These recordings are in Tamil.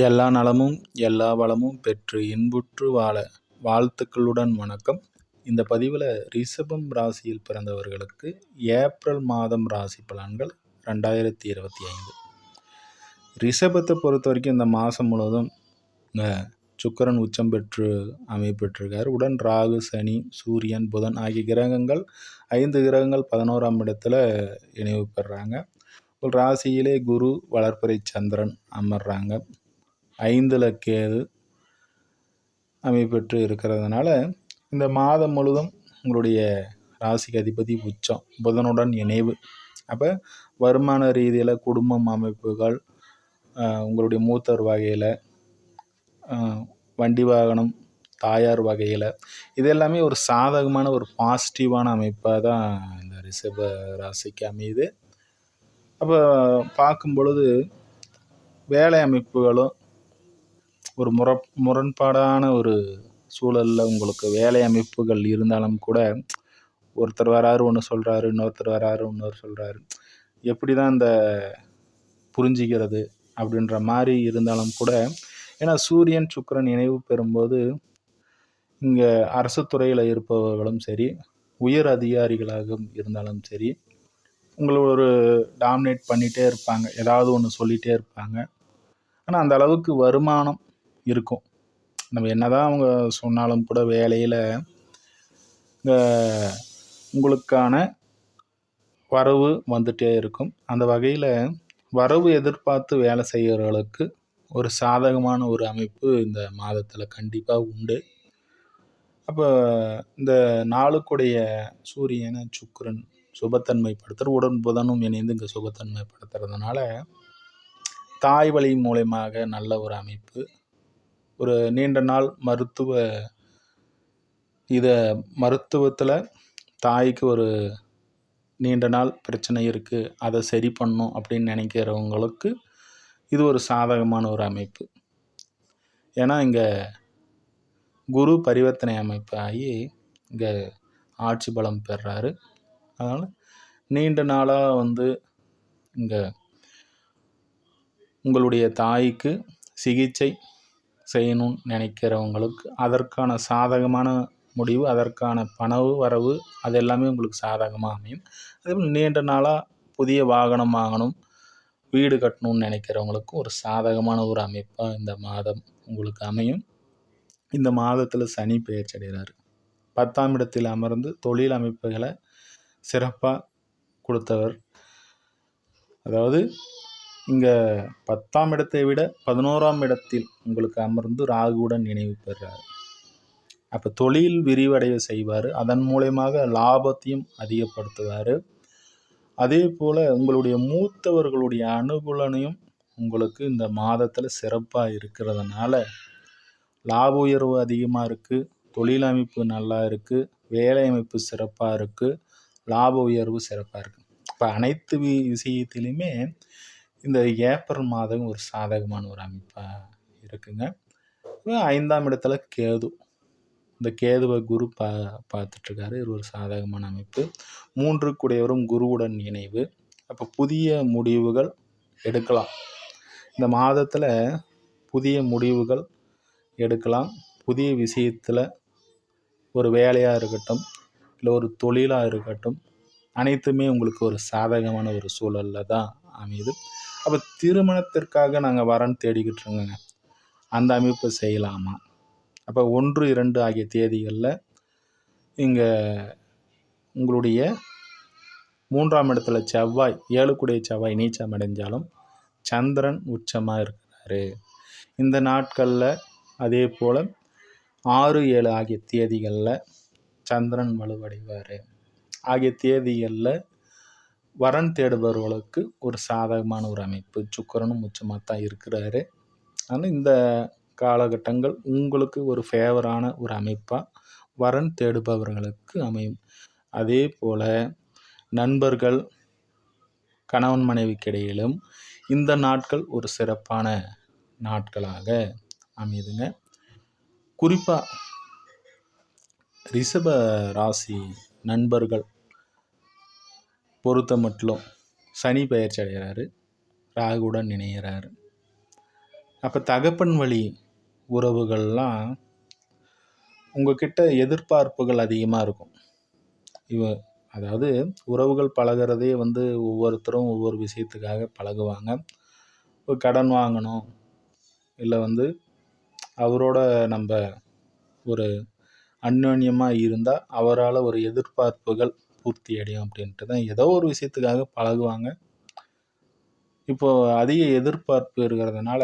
எல்லா நலமும் எல்லா வளமும் பெற்று இன்புற்று வாழ. வாழ்த்துக்களுடன் வணக்கம். இந்த பதிவில் ரிஷபம் ராசியில் பிறந்தவர்களுக்கு ஏப்ரல் மாதம் ராசி பலன்கள் ரெண்டாயிரத்தி இருபத்தி ஐந்து. ரிஷபத்தை பொறுத்த வரைக்கும் இந்த மாதம் முழுவதும் சுக்கரன் உச்சம் பெற்று அமைப்பெற்றிருக்கார் உடன் ராகு சனி சூரியன் புதன் ஆகிய கிரகங்கள் ஐந்து கிரகங்கள் பதினோராம் இடத்துல இணைவு பெறுறாங்க ஒரு ராசியிலே குரு வளர்ப்பறை சந்திரன் அமர்றாங்க. ஐந்தில் கேது அமைப்பெற்று இருக்கிறதுனால இந்த மாதம் முழுதும் உங்களுடைய ராசிக்கு அதிபதி உச்சம் புதனுடன் இணைவு. அப்போ வருமான ரீதியில் குடும்பம் அமைப்புகள் உங்களுடைய மூத்தர் வகையில் வண்டி வாகனம் தாயார் வகையில் இது எல்லாமே ஒரு சாதகமான ஒரு பாசிட்டிவான அமைப்பாக தான் இந்த ரிஷப ராசிக்கு அமையுது. அப்போ பார்க்கும் பொழுது வேலை அமைப்புகளும் ஒரு முர முரண்பாடான ஒரு சூழலில் உங்களுக்கு வேலை அமைப்புகள் இருந்தாலும் கூட ஒருத்தர் வராரு ஒன்று சொல்கிறாரு இன்னொருத்தர் வராரு இன்னொரு சொல்கிறாரு எப்படி தான் அந்த புரிஞ்சிக்கிறது அப்படின்ற மாதிரி இருந்தாலும் கூட ஏன்னா சூரியன் சுக்கரன் நினைவு பெறும்போது இங்கே அரசு துறையில் இருப்பவர்களும் சரி உயர் அதிகாரிகளாக இருந்தாலும் சரி உங்களை ஒரு டாமினேட் பண்ணிகிட்டே இருப்பாங்க. ஏதாவது ஒன்று சொல்லிகிட்டே இருப்பாங்க. ஆனால் அந்த அளவுக்கு வருமானம் இருக்கும். நம்ம என்னதான் அவங்க சொன்னாலும் கூட வேலையில் உங்களுக்கான வரவு வந்துகிட்டே இருக்கும். அந்த வகையில் வரவு எதிர்பார்த்து வேலை செய்கிறவர்களுக்கு ஒரு சாதகமான ஒரு அமைப்பு இந்த மாதத்தில் கண்டிப்பாக உண்டு. அப்போ இந்த நாளுக்குடைய சூரியனை சுக்கரன் சுபத்தன்மைப்படுத்துகிற உடன் புதனும் இணைந்து இங்கே சுபத்தன்மைப்படுத்துறதுனால தாய் வழி மூலயமாக நல்ல ஒரு அமைப்பு ஒரு நீண்ட நாள் மருத்துவ இதை மருத்துவத்தில் தாய்க்கு ஒரு நீண்ட நாள் பிரச்சனை இருக்குது அதை சரி பண்ணும் அப்படின்னு நினைக்கிறவங்களுக்கு இது ஒரு சாதகமான ஒரு அமைப்பு. ஏன்னா இங்கே குரு பரிவர்த்தனை அமைப்பு ஆகி இங்கே ஆட்சி பலம் பெறாரு. அதனால் நீண்ட நாளாக வந்து இங்கே உங்களுடைய தாய்க்கு சிகிச்சை செய்யணும்னு நினைக்கிறவங்களுக்கு அதற்கான சாதகமான முடிவு அதற்கான பணவு வரவு அது எல்லாமே உங்களுக்கு சாதகமாக அமையும். அதேபோல் நீண்ட நாளாக புதிய வாகனம் வாங்கணும் வீடு கட்டணும்னு நினைக்கிறவங்களுக்கும் ஒரு சாதகமான ஒரு அமைப்பாக இந்த மாதம் உங்களுக்கு அமையும். இந்த மாதத்தில் சனி பெயர்ச்சி அடைகிறார். பத்தாம் இடத்தில் அமர்ந்து தொழில் அமைப்புகளை சிறப்பாக கொடுத்தவர். அதாவது இங்கே பத்தாம் இடத்தை விட பதினோராம் இடத்தில் உங்களுக்கு அமர்ந்து ராகுவுடன் நினைவு பெறுறார் அப்போ தொழில் விரிவடைய செய்வார். அதன் மூலயமாக லாபத்தையும் அதிகப்படுத்துவார். அதே போல் உங்களுடைய மூத்தவர்களுடைய அனுகூலனையும் உங்களுக்கு இந்த மாதத்தில் சிறப்பாக இருக்கிறதுனால லாப உயர்வு அதிகமாக இருக்குது தொழில் அமைப்பு நல்லா இருக்குது வேலை அமைப்பு சிறப்பாக இருக்குது லாப உயர்வு சிறப்பாக இருக்குது இப்போ அனைத்து விஷயத்திலையுமே இந்த ஏப்ரல் மாதம் ஒரு சாதகமான ஒரு அமைப்பாக இருக்குங்க. ஐந்தாம் இடத்துல கேது. இந்த கேதுவை குரு பா பார்த்துட்ருக்காரு. இது ஒரு சாதகமான அமைப்பு. மூன்று கூடியவரும் குருவுடன் இணைவு. அப்போ புதிய முடிவுகள் எடுக்கலாம். இந்த மாதத்தில் புதிய முடிவுகள் எடுக்கலாம். புதிய விஷயத்தில் ஒரு வேலையாக இருக்கட்டும் இல்லை ஒரு தொழிலாக இருக்கட்டும் அனைத்துமே உங்களுக்கு ஒரு சாதகமான ஒரு சூழலில் தான் அமையுது. அப்போ திருமணத்திற்காக நாங்கள் வரன் தேடிக்கிட்டு இருக்கோங்க அந்த அமைப்பு செய்யலாமா? அப்போ ஒன்று இரண்டு ஆகிய தேதிகளில் இங்கே உங்களுடைய மூன்றாம் இடத்துல செவ்வாய் ஏழுக்குடைய செவ்வாய் நீச்சம் அடைஞ்சாலும் சந்திரன் உச்சமாக இருக்கிறாரு. இந்த நாட்களில் அதே போல் ஆறு ஏழு ஆகிய தேதிகளில் சந்திரன் வலுவடைவார். ஆகிய தேதிகளில் வரன் தேடுபவர்களுக்கு ஒரு சாதகமான ஒரு அமைப்பு. சுக்கரனும் உச்சமாக தான் இருக்கிறாரு. ஆனால் இந்த காலகட்டங்கள் உங்களுக்கு ஒரு ஃபேவரான ஒரு அமைப்பாக வரன் தேடுபவர்களுக்கு அமையும். அதே போல் நண்பர்கள் கணவன் மனைவிக்கிடையிலும் இந்த நாட்கள் ஒரு சிறப்பான நாட்களாக அமையுதுங்க. குறிப்பாக ரிஷப ராசி நண்பர்கள் பொறுத்த மட்டும் சனி பயிற்சி அடைகிறாரு. ராகுடன் இணைகிறாரு. அப்போ தகப்பன் வழி உறவுகள்லாம் உங்ககிட்ட எதிர்பார்ப்புகள் அதிகமாக இருக்கும். இவ அதாவது உறவுகள் பழகுறதே வந்து ஒவ்வொருத்தரும் ஒவ்வொரு விஷயத்துக்காக பழகுவாங்க. ஒரு கடன் வாங்கணும். இல்லை வந்து அவரோட நம்ம ஒரு அந்யோன்யமாக இருந்தால் அவரால் ஒரு எதிர்பார்ப்புகள் பூர்த்தி அடையும் அப்படின்ட்டு தான் ஏதோ ஒரு விஷயத்துக்காக பழகுவாங்க. இப்போது அதிக எதிர்பார்ப்பு இருக்கிறதுனால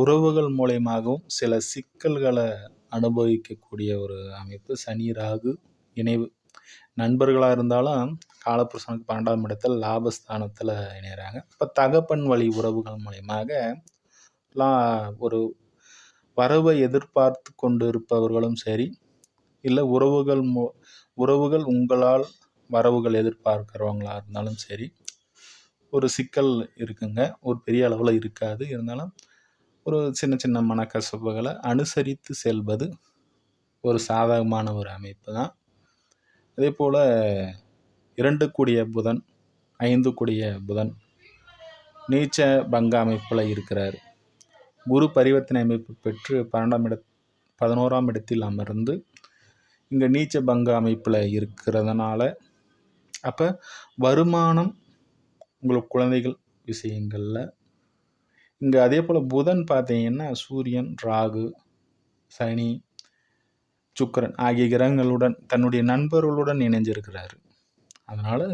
உறவுகள் மூலயமாகவும் சில சிக்கல்களை அனுபவிக்கக்கூடிய ஒரு அமைப்பு சனி ராகு இணைவு. நண்பர்களாக இருந்தாலும் காலப்புருஷனுக்கு பன்னெண்டாம் இடத்தில் லாபஸ்தானத்தில் இணைகிறாங்க இப்போ தகப்பன் வழி உறவுகள் மூலயமாக ஒரு வரவை எதிர்பார்த்து கொண்டு இருப்பவர்களும் சரி இல்லை உறவுகள் மு உறவுகள் உங்களால் வரவுகள் எதிர்பார்க்குறவங்களா இருந்தாலும் சரி ஒரு சிக்கல் இருக்குங்க. ஒரு பெரிய அளவில் இருக்காது. இருந்தாலும் ஒரு சின்ன சின்ன மனக்கசப்புகளை அனுசரித்து செல்வது ஒரு சாதகமான ஒரு அமைப்பு தான். அதே போல் இரண்டு கூடிய புதன் ஐந்து கூடிய புதன் நீச்ச பங்க அமைப்பில் இருக்கிறார். குரு பரிவர்த்தனை அமைப்பு பெற்று பன்னெண்டாம் இட பதினோராம் இடத்தில் அமர்ந்து இங்கே நீச்ச பங்க அமைப்பில் இருக்கிறதுனால அப்போ வருமானம் உங்களுக்கு குழந்தைகள் விஷயங்களில். இங்கே அதே போல் புதன் பார்த்தீங்கன்னா சூரியன் ராகு சனி சுக்கரன் ஆகிய கிரகங்களுடன் தன்னுடைய நண்பர்களுடன் இணைஞ்சிருக்கிறாரு. அதனால்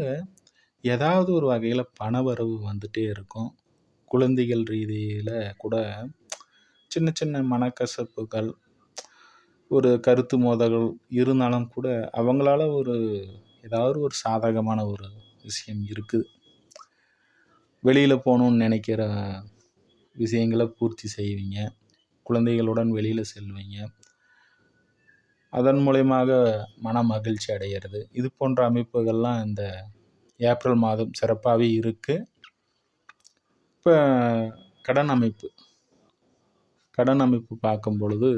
ஏதாவது ஒரு வகையில் பணவரவு வந்துகிட்டே இருக்கும். குழந்தைகள் ரீதியில் கூட சின்ன சின்ன மனக்கசப்புகள் ஒரு கருத்து மோதல்கள் இருந்தாலும் கூட அவங்களால ஒரு ஏதாவது ஒரு சாதகமான ஒரு விஷயம் இருக்குது. வெளியில் போகணுன்னு நினைக்கிற விஷயங்களை பூர்த்தி செய்வீங்க. குழந்தைகளுடன் வெளியில் செல்வீங்க. அதன் மூலயமாக மன மகிழ்ச்சி அடைகிறது. இது போன்ற அமைப்புகள்லாம் இந்த ஏப்ரல் மாதம் சிறப்பாகவே இருக்குது இப்போ கடன் அமைப்பு. கடன் அமைப்பு பார்க்கும் பொழுது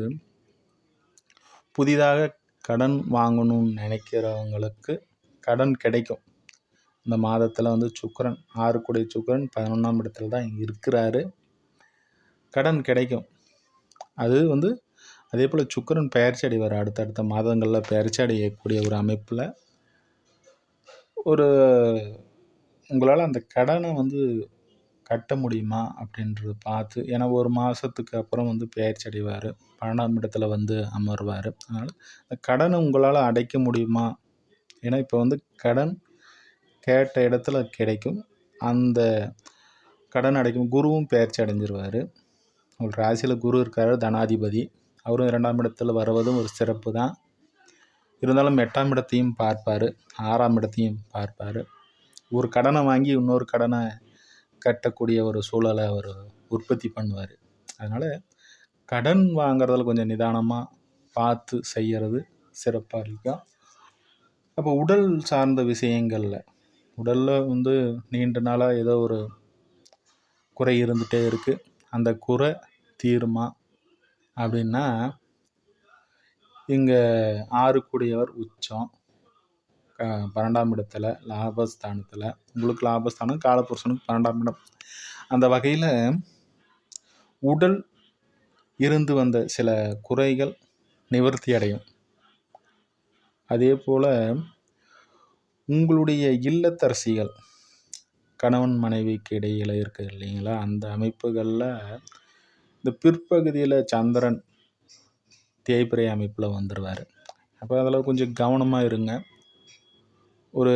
புதிதாக கடன் வாங்கணும்னு நினைக்கிறவங்களுக்கு கடன் கிடைக்கும். இந்த மாதத்தில் வந்து சுக்கரன் ஆறுக்குடைய சுக்கரன் பதினொன்றாம் இடத்துல தான் இருக்கிறாரு. கடன் கிடைக்கும். அது வந்து அதே போல் சுக்கரன் பெயர்ச்சி அடைவார். அடுத்தடுத்த மாதங்களில் பெயர்ச்சி அடையக்கூடிய ஒரு அமைப்பில் ஒரு உங்களால் அந்த கடனை வந்து கட்ட முடியுமா அப்படின்றது பார்த்து ஏன்னா ஒரு மாதத்துக்கு அப்புறம் வந்து பெயர்ச்சி அடைவார். பன்னெண்டாம் இடத்துல வந்து அமர்வார். அதனால் அந்த கடனை உங்களால் அடைக்க முடியுமா ஏன்னா இப்போ வந்து கடன் கேட்ட இடத்துல கிடைக்கும். அந்த கடன் அடைக்கும் குருவும் பயிற்சி அடைஞ்சிருவார். அவர் ராசியில் குரு இருக்கார் தனாதிபதி. அவரும் இரண்டாம் இடத்துல வருவதும் ஒரு சிறப்பு தான். இருந்தாலும் எட்டாம் இடத்தையும் பார்ப்பார் ஆறாம் இடத்தையும் பார்ப்பார். ஒரு கடனை வாங்கி இன்னொரு கடனை கட்டக்கூடிய ஒரு சூழலை அவர் உற்பத்தி பண்ணுவார். அதனால் கடன் வாங்குறதுல கொஞ்சம் நிதானமாக பார்த்து செய்கிறது சிறப்பாக இருக்கும். அப்போ உடல் சார்ந்த விஷயங்களில் உடலில் வந்து நீண்ட நாளாக ஏதோ ஒரு குறை இருந்துகிட்டே இருக்குது அந்த குறை தீருமா அப்படின்னா இங்கே ஆறு கூடியவர் உச்சம் பன்னெண்டாம் இடத்துல லாபஸ்தானத்தில். உங்களுக்கு லாபஸ்தானம் காலபுருஷனுக்கு பன்னெண்டாம் இடம். அந்த வகையில் உடல் இருந்து வந்த சில குறைகள் நிவர்த்தி அடையும். அதே போல் உங்களுடைய இல்லத்தரசிகள் கணவன் மனைவிக்கு இடையில் இருக்குது இல்லைங்களா? அந்த அமைப்புகளில் இந்த பிற்பகுதியில் சந்திரன் தேய்பிரை அமைப்பில் வந்துடுவார் அப்போ அதில் கொஞ்சம் கவனமாக இருங்க. ஒரு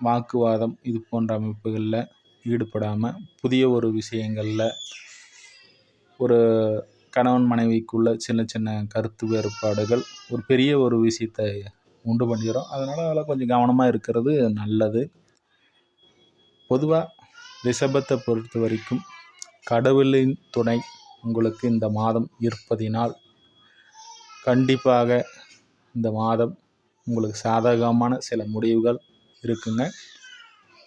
வாக்குவாதம் இது போன்ற அமைப்புகளில் ஈடுபடாமல் புதிய ஒரு விஷயங்களில் ஒரு கணவன் மனைவிக்குள்ள சின்ன சின்ன கருத்து வேறுபாடுகள் ஒரு பெரிய ஒரு விஷயத்தை உண்டு பண்ணிடும் அதனால் அதில் கொஞ்சம் கவனமாக இருக்கிறது நல்லது. பொதுவாக ரிஷபத்தை பொறுத்த வரைக்கும் கடவுளின் துணை உங்களுக்கு இந்த மாதம் இருப்பதினால் கண்டிப்பாக இந்த மாதம் உங்களுக்கு சாதகமான சில முடிவுகள் இருக்குங்க.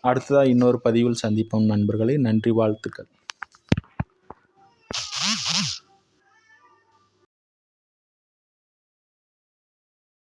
அடுத்ததாக இன்னொரு பதிவில் சந்திப்போம் நண்பர்களே. நன்றி வாழ்த்துக்கள்.